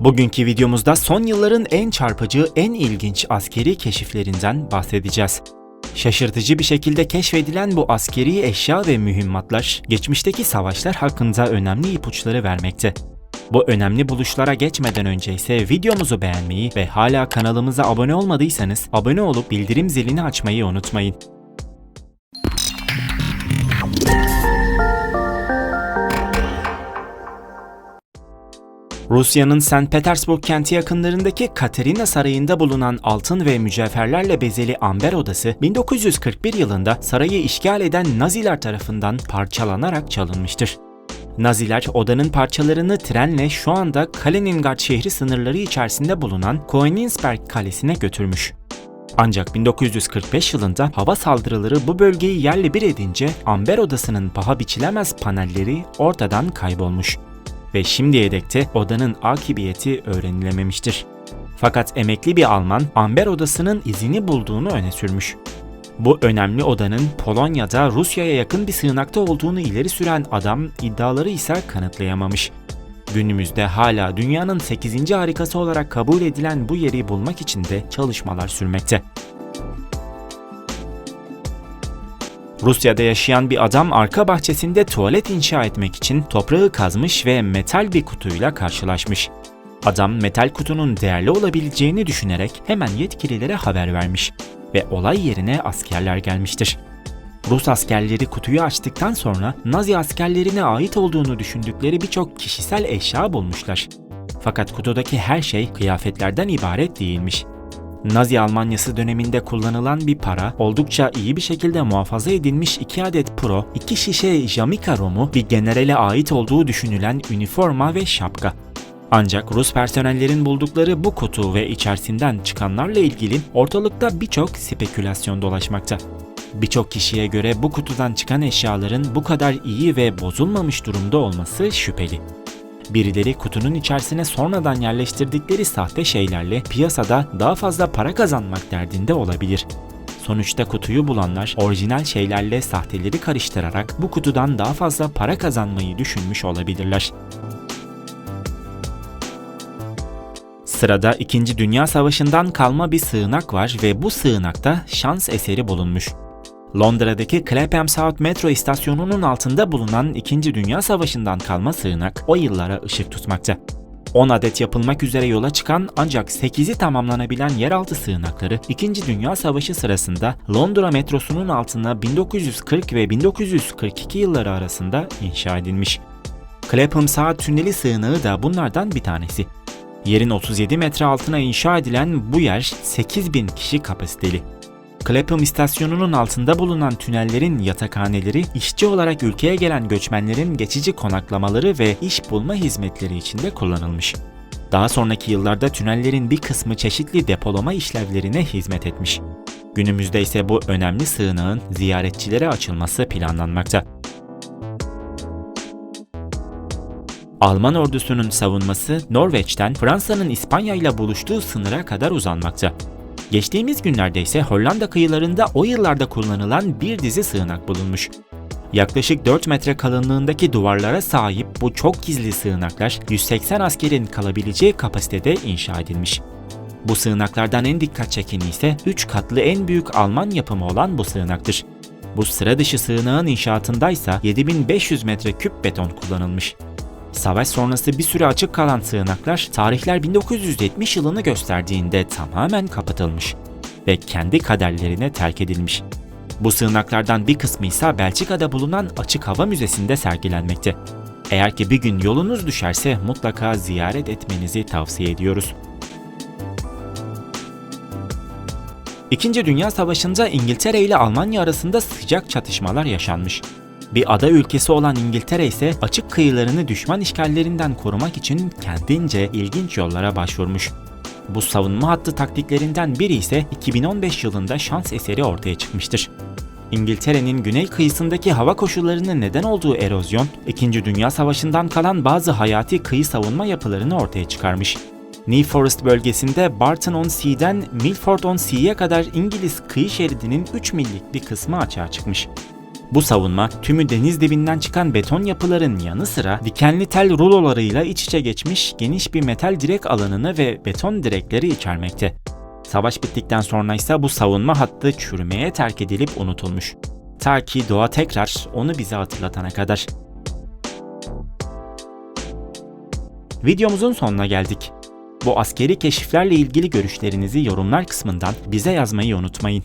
Bugünkü videomuzda son yılların en çarpıcı, en ilginç askeri keşiflerinden bahsedeceğiz. Şaşırtıcı bir şekilde keşfedilen bu askeri eşya ve mühimmatlar, geçmişteki savaşlar hakkında önemli ipuçları vermekte. Bu önemli buluşlara geçmeden önce ise videomuzu beğenmeyi ve hala kanalımıza abone olmadıysanız abone olup bildirim zilini açmayı unutmayın. Rusya'nın St. Petersburg kenti yakınlarındaki Katerina Sarayı'nda bulunan altın ve mücevherlerle bezeli amber odası 1941 yılında sarayı işgal eden Naziler tarafından parçalanarak çalınmıştır. Naziler odanın parçalarını trenle şu anda Kaliningrad şehri sınırları içerisinde bulunan Koenigsberg Kalesi'ne götürmüş. Ancak 1945 yılında hava saldırıları bu bölgeyi yerle bir edince Amber Odası'nın paha biçilemez panelleri ortadan kaybolmuş ve şimdiye dek de odanın akıbiyeti öğrenilememiştir. Fakat emekli bir Alman Amber Odası'nın izini bulduğunu öne sürmüş. Bu önemli odanın Polonya'da Rusya'ya yakın bir sığınakta olduğunu ileri süren adam iddiaları ise kanıtlayamamış. Günümüzde hala dünyanın 8. harikası olarak kabul edilen bu yeri bulmak için de çalışmalar sürmekte. Rusya'da yaşayan bir adam arka bahçesinde tuvalet inşa etmek için toprağı kazmış ve metal bir kutuyla karşılaşmış. Adam metal kutunun değerli olabileceğini düşünerek hemen yetkililere haber vermiş ve olay yerine askerler gelmiştir. Rus askerleri kutuyu açtıktan sonra Nazi askerlerine ait olduğunu düşündükleri birçok kişisel eşya bulmuşlar. Fakat kutudaki her şey kıyafetlerden ibaret değilmiş. Nazi Almanyası döneminde kullanılan bir para, oldukça iyi bir şekilde muhafaza edilmiş iki adet pro, iki şişe Jamaica romu, bir generale ait olduğu düşünülen üniforma ve şapka. Ancak Rus personellerin buldukları bu kutu ve içerisinden çıkanlarla ilgili ortalıkta birçok spekülasyon dolaşmakta. Birçok kişiye göre bu kutudan çıkan eşyaların bu kadar iyi ve bozulmamış durumda olması şüpheli. Birileri kutunun içerisine sonradan yerleştirdikleri sahte şeylerle piyasada daha fazla para kazanmak derdinde olabilir. Sonuçta kutuyu bulanlar orijinal şeylerle sahteleri karıştırarak bu kutudan daha fazla para kazanmayı düşünmüş olabilirler. Sırada 2. Dünya Savaşı'ndan kalma bir sığınak var ve bu sığınakta şans eseri bulunmuş. Londra'daki Clapham South metro istasyonunun altında bulunan 2. Dünya Savaşı'ndan kalma sığınak o yıllara ışık tutmakta. 10 adet yapılmak üzere yola çıkan ancak 8'i tamamlanabilen yeraltı sığınakları 2. Dünya Savaşı sırasında Londra metrosunun altına 1940 ve 1942 yılları arasında inşa edilmiş. Clapham South tüneli sığınağı da bunlardan bir tanesi. Yerin 37 metre altına inşa edilen bu yer 8000 kişi kapasiteli. Clapham istasyonunun altında bulunan tünellerin yatakhaneleri, işçi olarak ülkeye gelen göçmenlerin geçici konaklamaları ve iş bulma hizmetleri için de kullanılmış. Daha sonraki yıllarda tünellerin bir kısmı çeşitli depolama işlevlerine hizmet etmiş. Günümüzde ise bu önemli sığınağın ziyaretçilere açılması planlanmakta. Alman ordusunun savunması Norveç'ten Fransa'nın İspanya ile buluştuğu sınıra kadar uzanmakta. Geçtiğimiz günlerde ise Hollanda kıyılarında o yıllarda kullanılan bir dizi sığınak bulunmuş. Yaklaşık 4 metre kalınlığındaki duvarlara sahip bu çok gizli sığınaklar 180 askerin kalabileceği kapasitede inşa edilmiş. Bu sığınaklardan en dikkat çekeni ise 3 katlı en büyük Alman yapımı olan bu sığınaktır. Bu sıra dışı sığınağın inşaatındaysa 7500 metreküp beton kullanılmış. Savaş sonrası bir süre açık kalan sığınaklar tarihler 1970 yılını gösterdiğinde tamamen kapatılmış ve kendi kaderlerine terk edilmiş. Bu sığınaklardan bir kısmı ise Belçika'da bulunan Açık Hava Müzesi'nde sergilenmekte. Eğer ki bir gün yolunuz düşerse mutlaka ziyaret etmenizi tavsiye ediyoruz. İkinci Dünya Savaşı'nda İngiltere ile Almanya arasında sıcak çatışmalar yaşanmış. Bir ada ülkesi olan İngiltere ise açık kıyılarını düşman işgallerinden korumak için kendince ilginç yollara başvurmuş. Bu savunma hattı taktiklerinden biri ise 2015 yılında şans eseri ortaya çıkmıştır. İngiltere'nin güney kıyısındaki hava koşullarının neden olduğu erozyon, 2. Dünya Savaşı'ndan kalan bazı hayati kıyı savunma yapılarını ortaya çıkarmış. New Forest bölgesinde Barton-on-Sea'den Milford-on-Sea'ye kadar İngiliz kıyı şeridinin 3 millik bir kısmı açığa çıkmış. Bu savunma tümü deniz dibinden çıkan beton yapıların yanı sıra dikenli tel rulolarıyla iç içe geçmiş geniş bir metal direk alanını ve beton direkleri içermekte. Savaş bittikten sonra ise bu savunma hattı çürümeye terk edilip unutulmuş. Ta ki doğa tekrar onu bize hatırlatana kadar. Videomuzun sonuna geldik. Bu askeri keşiflerle ilgili görüşlerinizi yorumlar kısmından bize yazmayı unutmayın.